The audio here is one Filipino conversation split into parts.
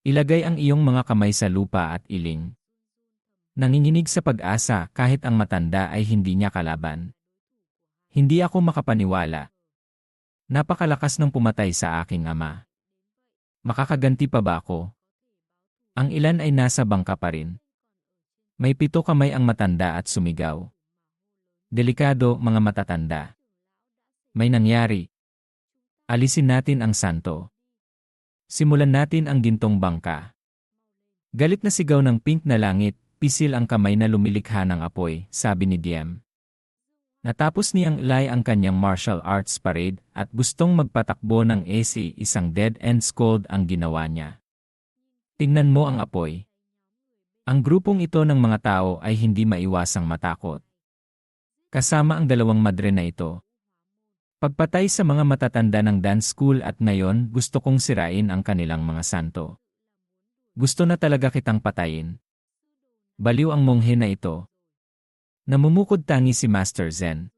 Ilagay ang iyong mga kamay sa lupa at iling. Nanginginig sa pag-asa kahit ang matanda ay hindi niya kalaban. Hindi ako makapaniwala. Napakalakas ng pumatay sa aking ama. Makakaganti pa ba ako? Ang ilan ay nasa bangka pa rin. May pito kamay ang matanda at sumigaw. Delikado mga matatanda. May nangyari. Alisin natin ang santo. Simulan natin ang gintong bangka. Galit na sigaw ng pink na langit, pisil ang kamay na lumilikha ng apoy, sabi ni Diem. Natapos niyang ilay ang kanyang martial arts parade at gustong magpatakbo ng AC isang dead-end scold ang ginawa niya. Tingnan mo ang apoy. Ang grupong ito ng mga tao ay hindi maiwasang matakot. Kasama ang dalawang madre na ito, Pagpatay sa mga matatanda ng dance school at ngayon gusto kong sirain ang kanilang mga santo. Gusto na talaga kitang patayin. Baliw ang monghe na ito. Namumukod tangi si Master Zen.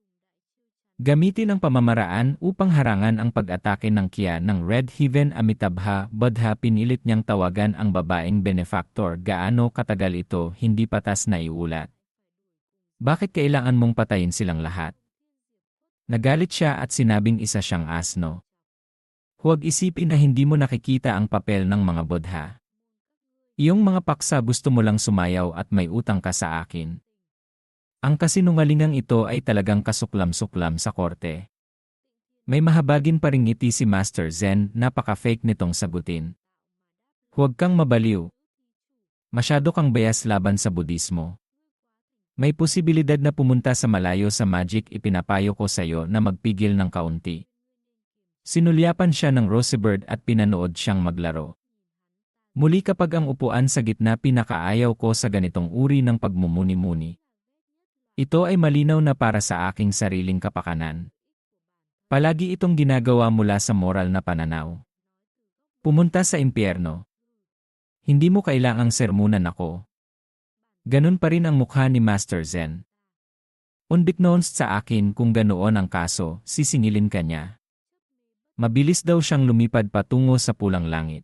Gamitin ang pamamaraan upang harangan ang pag-atake ng Kya ng Red Heaven Amitabha Buddha pinilit niyang tawagan ang babaeng benefactor gaano katagal ito hindi patas na iulat. Bakit kailangan mong patayin silang lahat? Nagalit siya at sinabing isa siyang asno. Huwag isipin na hindi mo nakikita ang papel ng mga bodha. Iyong mga paksa gusto mo lang sumayaw at may utang ka sa akin. Ang kasinungalingang ito ay talagang kasuklam-suklam sa korte. May mahabagin pa ring ngiti si Master Zen, napaka-fake nitong sagutin. Huwag kang mabaliw. Masyado kang bayas laban sa budismo. May posibilidad na pumunta sa malayo sa magic ipinapayo ko sa iyo na magpigil ng kaunti. Sinulyapan siya ng Rosebird at pinanood siyang maglaro. Muli kapag ang upuan sa gitna pinakaayaw ko sa ganitong uri ng pagmumuni-muni. Ito ay malinaw na para sa aking sariling kapakanan. Palagi itong ginagawa mula sa moral na pananaw. Pumunta sa impyerno. Hindi mo kailangang sermunan ako. Ganun pa rin ang mukha ni Master Zen. Unbeknownst sa akin kung ganoon ang kaso, sisingilin ka niya. Mabilis daw siyang lumipad patungo sa pulang langit.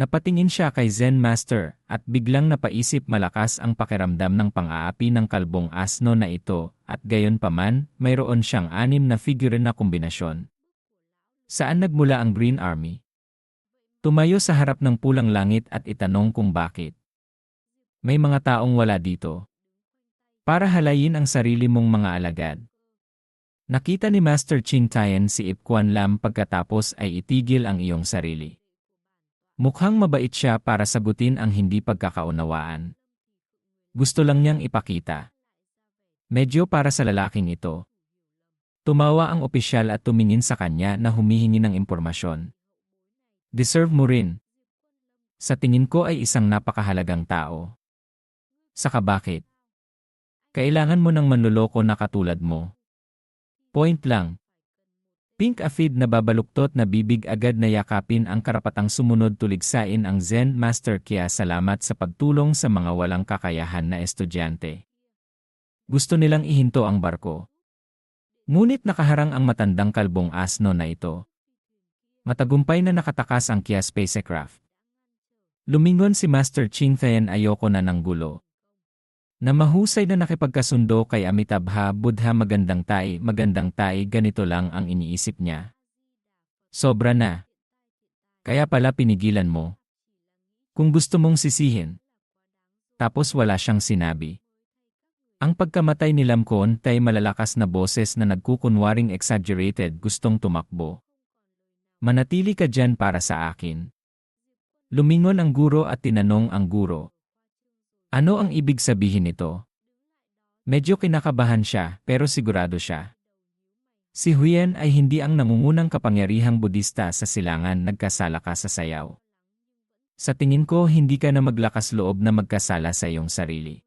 Napatingin siya kay Zen Master at biglang napaisip malakas ang pakiramdam ng pang-aapi ng kalbong asno na ito at gayon paman, mayroon siyang anim na figure na kombinasyon. Saan nagmula ang Green Army? Tumayo sa harap ng pulang langit at itanong kung bakit. May mga taong wala dito. Para halayin ang sarili mong mga alagad. Nakita ni Master Chin Tayen si Ip Kuan Lam pagkatapos ay itigil ang iyong sarili. Mukhang mabait siya para sagutin ang hindi pagkakaunawaan. Gusto lang niyang ipakita. Medyo para sa lalaking ito. Tumawa ang opisyal at tumingin sa kanya na humihingi ng impormasyon. Deserve mo rin. Sa tingin ko ay isang napakahalagang tao. Saka bakit? Kailangan mo ng manluloko na katulad mo. Point lang. Pink Afid na babaluktot na bibig agad na yakapin ang karapatang sumunod tuligsain ang Zen Master kaya salamat sa pagtulong sa mga walang kakayahan na estudyante. Gusto nilang ihinto ang barko. Ngunit nakaharang ang matandang kalbong asno na ito. Matagumpay na nakatakas ang Kia spacecraft. Lumingon si Master Ching Feyen ayoko na ng gulo. Na mahusay na nakipagkasundo kay Amitabha Buddha magandang tai, magandang tai ganito lang ang iniisip niya. Sobra na. Kaya pala pinigilan mo. Kung gusto mong sisihin. Tapos wala siyang sinabi. Ang pagkamatay ni Lamkon tay malalakas na boses na nagkukunwaring exaggerated gustong tumakbo. Manatili ka dyan para sa akin. Lumingon ang guro at tinanong ang guro, ano ang ibig sabihin nito? Medyo kinakabahan siya pero sigurado siya. Si Huyen ay hindi ang nangungunang kapangyarihang Budista sa silangan nagkasala ka sa sayaw. Sa tingin ko hindi ka na maglakas loob na magkasala sa iyong sarili.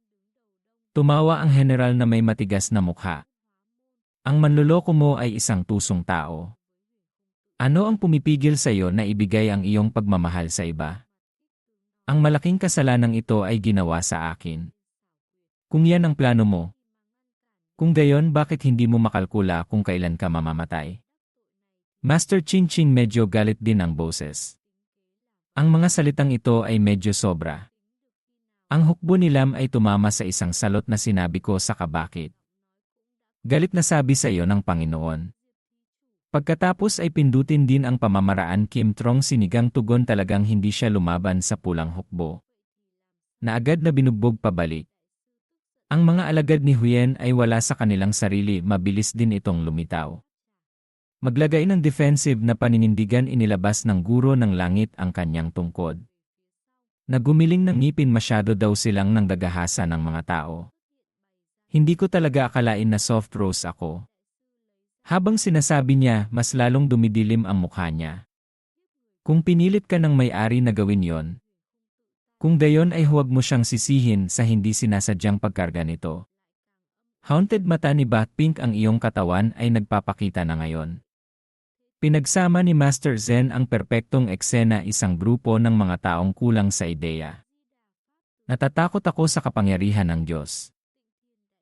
Tumawa ang general na may matigas na mukha. Ang manluloko mo ay isang tusong tao. Ano ang pumipigil sa iyo na ibigay ang iyong pagmamahal sa iba? Ang malaking kasalanang ito ay ginawa sa akin. Kung yan ang plano mo, kung gayon bakit hindi mo makalkula kung kailan ka mamamatay? Master Ching Ching medyo galit din ang boses. Ang mga salitang ito ay medyo sobra. Ang hukbo ni Lam ay tumama sa isang salot na sinabi ko sa kabakit. Galit na sabi sa iyo ng Panginoon. Pagkatapos ay pindutin din ang pamamaraan Kim Trong sinigang tugon talagang hindi siya lumaban sa pulang hukbo. Na agad na binugbog pabalik. Ang mga alagad ni Huyen ay wala sa kanilang sarili mabilis din itong lumitaw. Maglagay ng defensive na paninindigan inilabas ng guro ng langit ang kanyang tungkod. Nagumiling ng ngipin masyado daw silang nang dagahasa ng mga tao. Hindi ko talaga akalain na soft rose ako. Habang sinasabi niya, mas lalong dumidilim ang mukha niya. Kung pinilit ka ng may-ari na gawin yon, kung dayon ay huwag mo siyang sisihin sa hindi sinasadyang pagkarga nito. Haunted mata ni Batpink ang iyong katawan ay nagpapakita na ngayon. Pinagsama ni Master Zen ang perpektong eksena isang grupo ng mga taong kulang sa ideya. Natatakot ako sa kapangyarihan ng Diyos.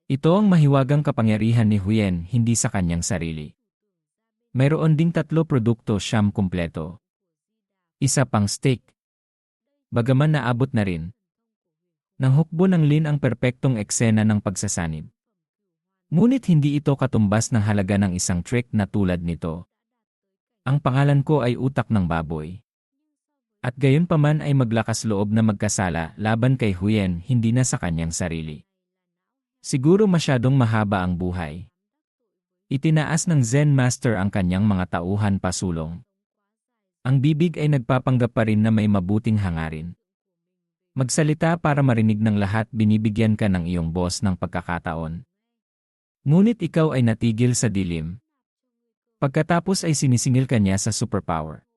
Ito ang mahiwagang kapangyarihan ni Huyen hindi sa kanyang sarili. Mayroon ding tatlo produkto siyam kumpleto. Isa pang steak. Bagaman naabot na rin. Nang hukbo ng Lin ang perpektong eksena ng pagsasanib. Ngunit hindi ito katumbas ng halaga ng isang trick na tulad nito. Ang pangalan ko ay utak ng baboy. At gayon pa man ay maglakas loob na magkasala laban kay Huyen hindi na sa kanyang sarili. Siguro masyadong mahaba ang buhay. Itinaas ng Zen Master ang kanyang mga tauhan pasulong. Ang bibig ay nagpapanggap pa rin na may mabuting hangarin. Magsalita para marinig ng lahat binibigyan ka ng iyong boss ng pagkakataon. Ngunit ikaw ay natigil sa dilim, Pagkatapos ay sinisingil kanya sa superpower.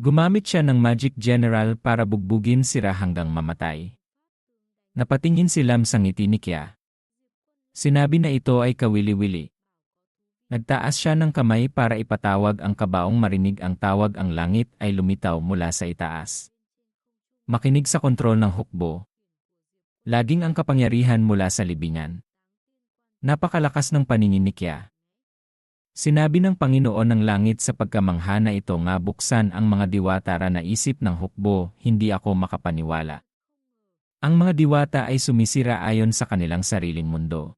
Gumamit siya ng Magic General para bugbugin sira hanggang mamatay. Napatingin si Lam sa ngiti ni Kya. Sinabi na ito ay kawili-wili. Nagtaas siya ng kamay para ipatawag ang kabaong marinig ang tawag ang langit ay lumitaw mula sa itaas. Makinig sa kontrol ng hukbo. Laging ang kapangyarihan mula sa libingan. Napakalakas ng paningin ni Kya. Sinabi ng Panginoon ng langit sa pagkamangha na ito nga buksan ang mga diwatara na isip ng hukbo, hindi ako makapaniwala. Ang mga diwata ay sumisira ayon sa kanilang sariling mundo.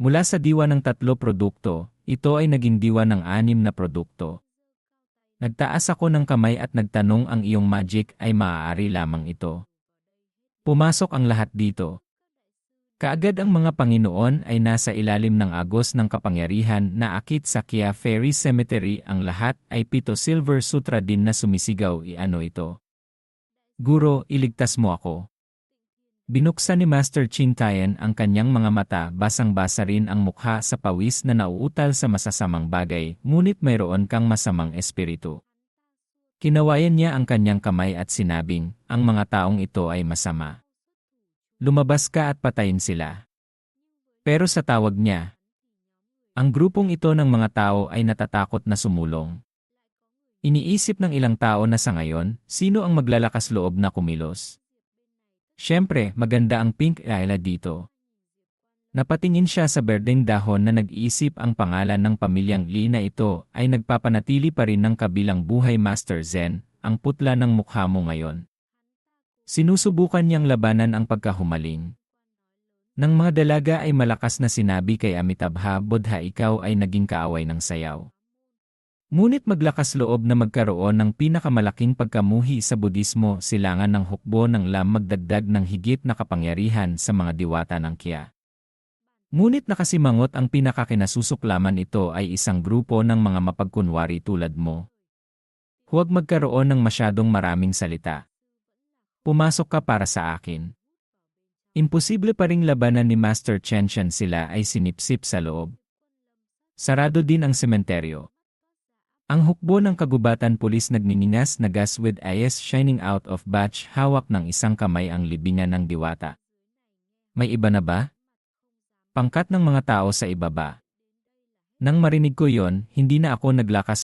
Mula sa diwa ng tatlo produkto, ito ay naging diwa ng anim na produkto. Nagtaas ako ng kamay at nagtanong ang iyong magic ay maaari lamang ito. Pumasok ang lahat dito, Kaagad ang mga Panginoon ay nasa ilalim ng agos ng kapangyarihan na akit sa Kia Ferry Cemetery ang lahat ay pito Silver Sutra din na sumisigaw i-ano ito. Guro, iligtas mo ako. Binuksan ni Master Chintayan ang kanyang mga mata basang-basa rin ang mukha sa pawis na nauutal sa masasamang bagay ngunit mayroon kang masamang espiritu. Kinawayan niya ang kanyang kamay at sinabing, ang mga taong ito ay masama. Lumabas ka at patayin sila. Pero sa tawag niya, ang grupong ito ng mga tao ay natatakot na sumulong. Iniisip ng ilang tao na sa ngayon, sino ang maglalakas loob na kumilos. Siyempre, maganda ang pink isla dito. Napatingin siya sa berdeng dahon na nag-iisip ang pangalan ng pamilyang Lee na ito ay nagpapanatili pa rin ng kabilang buhay Master Zen, ang putla ng mukha mo ngayon. Sinusubukan niyang labanan ang pagkahumaling. Nang mga dalaga ay malakas na sinabi kay Amitabha Bodha ikaw ay naging kaaway ng sayaw. Ngunit maglakas loob na magkaroon ng pinakamalaking pagkamuhi sa Budismo silangan ng hukbo ng lam magdagdag ng higit na kapangyarihan sa mga diwata ng Kya. Ngunit nakasimangot ang pinakakinasusuklaman ito ay isang grupo ng mga mapagkunwari tulad mo. Huwag magkaroon ng masyadong maraming salita. Pumasok ka para sa akin. Imposible pa ring labanan ni Master Chenshan sila ay sinipsip sa loob. Sarado din ang sementeryo. Ang hukbo ng kagubatan pulis nagninginas na gas with eyes shining out of batch hawak ng isang kamay ang libingan ng diwata. May iba na ba? Pangkat ng mga tao sa ibaba. Nang marinig ko yon, hindi na ako naglakas